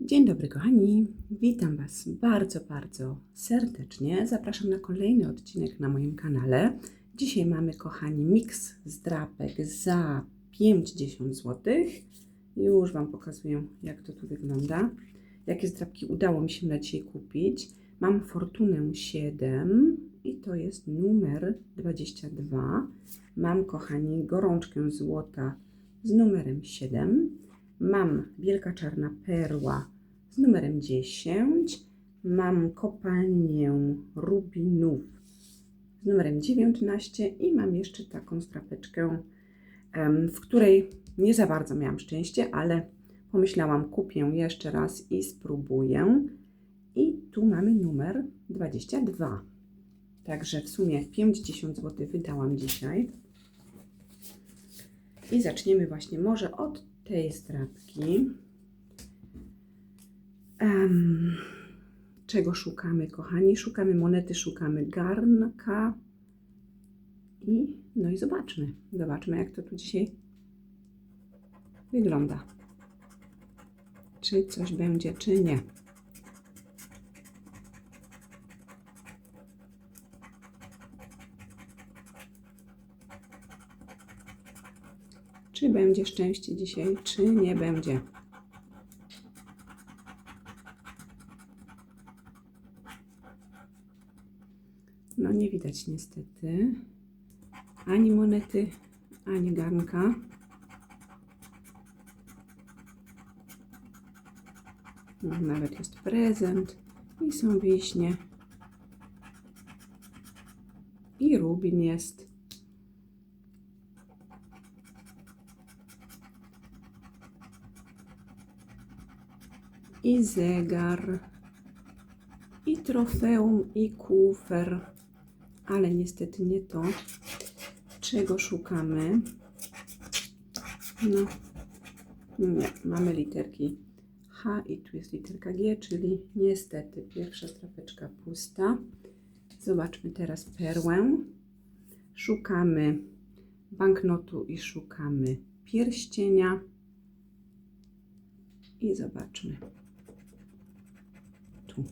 Dzień dobry, kochani. Witam Was bardzo, bardzo serdecznie. Zapraszam na kolejny odcinek na moim kanale. Dzisiaj mamy, kochani, miks z drapek za 5-10 zł. Już Wam pokazuję, jak to tu wygląda. Jakie zdrapki udało mi się na dzisiaj kupić. Mam Fortunę 7 i to jest numer 22. Mam, kochani, gorączkę złota z numerem 7. Mam Wielka Czarna Perła z numerem 10. Mam Kopalnię Rubinów z numerem 19 i mam jeszcze taką strapeczkę, w której nie za bardzo miałam szczęście, ale pomyślałam, kupię jeszcze raz i spróbuję. I tu mamy numer 22. Także w sumie 50 zł wydałam dzisiaj. I zaczniemy właśnie może od tej strapki. Em, czego szukamy, kochani? Szukamy monety, szukamy garnka. I no i zobaczmy. Zobaczmy, jak to tu dzisiaj wygląda. Czy coś będzie, czy nie. Czy będzie szczęście dzisiaj, czy nie będzie. No nie widać niestety ani monety, ani garnka. No, nawet jest prezent i są wiśnie. I rubin jest. I zegar. I trofeum, i kufer. Ale niestety nie to, czego szukamy. No, nie, mamy literki H i tu jest literka G, czyli niestety pierwsza strapeczka pusta. Zobaczmy teraz perłę. Szukamy banknotu i szukamy pierścienia. I zobaczmy. Tu.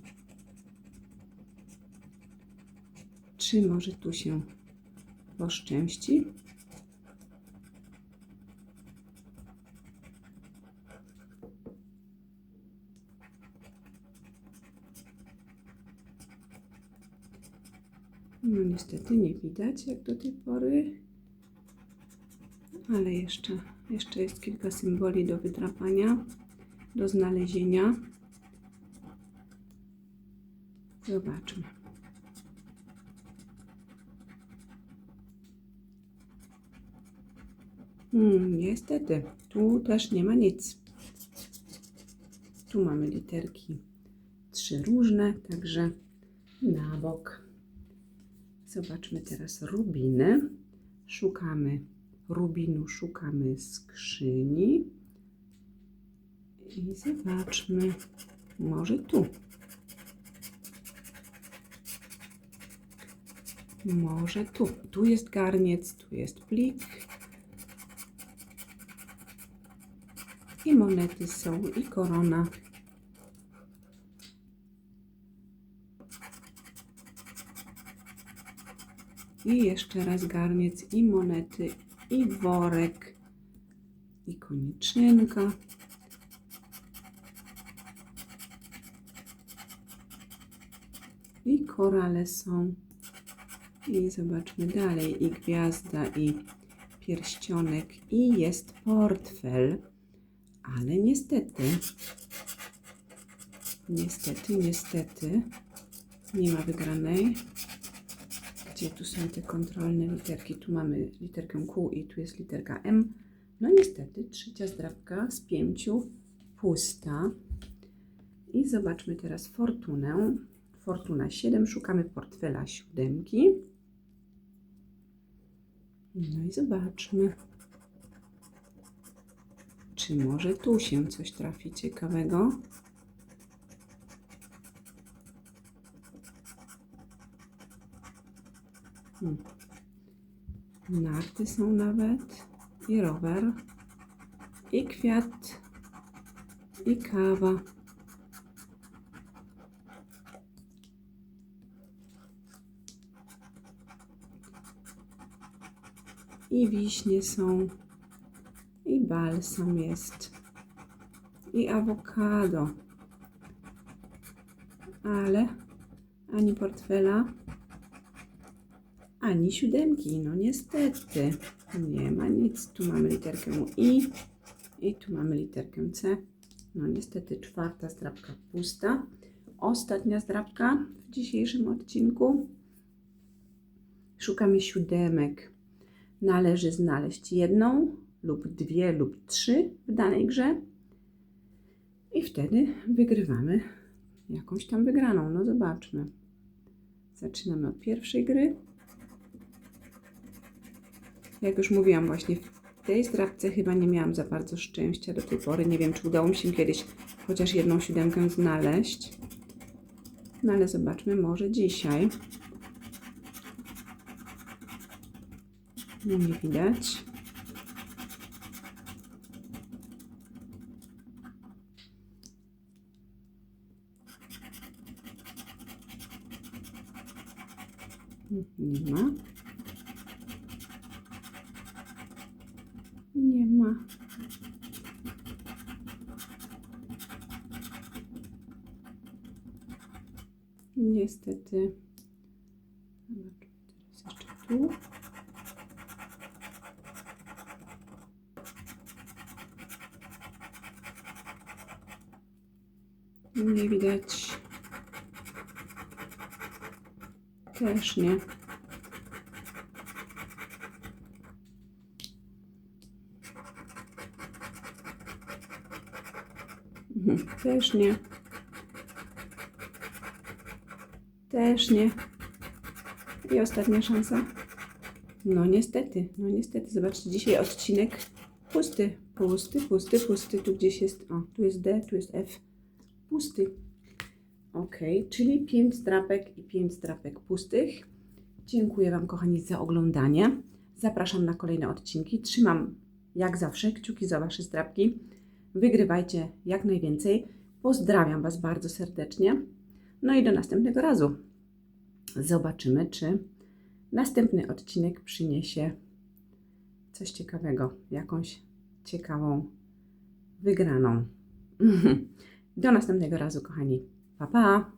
Czy może tu się poszczęści? No niestety nie widać jak do tej pory. Ale jeszcze, jeszcze jest kilka symboli do wydrapania, do znalezienia. Zobaczmy. Hmm, niestety, tu też nie ma nic. Tu mamy literki trzy różne, także na bok. Zobaczmy teraz rubiny. Szukamy rubinu, szukamy skrzyni. I zobaczmy, może tu. Może tu. Tu jest garniec, tu jest plik. I monety są, i korona. I jeszcze raz garniec, i monety, i worek, i koniczynka. I korale są. I zobaczmy dalej. I gwiazda, i pierścionek, i jest portfel. Ale niestety, niestety, niestety, nie ma wygranej. Gdzie tu są te kontrolne literki? Tu mamy literkę Q i tu jest literka M. No niestety, trzecia zdrabka z pięciu pusta. I zobaczmy teraz fortunę. Fortuna 7, szukamy portfela siódemki. No i zobaczmy. Czy może tu się coś trafi ciekawego? Hmm. Narty są nawet. I rower. I kwiat. I kawa. I wiśnie są, i balsam jest, i awokado. Ale ani portfela, ani siódemki. No niestety, nie ma nic. Tu mamy literkę I i tu mamy literkę C. No niestety czwarta zdrabka pusta. Ostatnia zdrabka w dzisiejszym odcinku. Szukamy siódemek. Należy znaleźć jedną lub dwie lub trzy w danej grze. I wtedy wygrywamy jakąś tam wygraną. No zobaczmy. Zaczynamy od pierwszej gry. Jak już mówiłam właśnie w tej zdrabce chyba nie miałam za bardzo szczęścia do tej pory. Nie wiem, czy udało mi się kiedyś chociaż jedną siódemkę znaleźć. No ale zobaczmy, może dzisiaj. No nie widać. Nie ma. Nie ma. Niestety. Zobaczmy teraz jeszcze tu. Nie widać. Też nie. Mhm, Też nie. Też nie. I ostatnia szansa. No niestety, no niestety. Zobaczcie, dzisiaj odcinek pusty, pusty, pusty, pusty. Tu gdzieś jest, o, tu jest D, tu jest F. Pusty. Ok, czyli 5 strapek i 5 strapek pustych. Dziękuję Wam, kochani, za oglądanie. Zapraszam na kolejne odcinki. Trzymam, jak zawsze, kciuki za Wasze strapki. Wygrywajcie jak najwięcej. Pozdrawiam Was bardzo serdecznie. No i do następnego razu. Zobaczymy, czy następny odcinek przyniesie coś ciekawego, jakąś ciekawą wygraną. Do następnego razu, kochani. Pa, pa!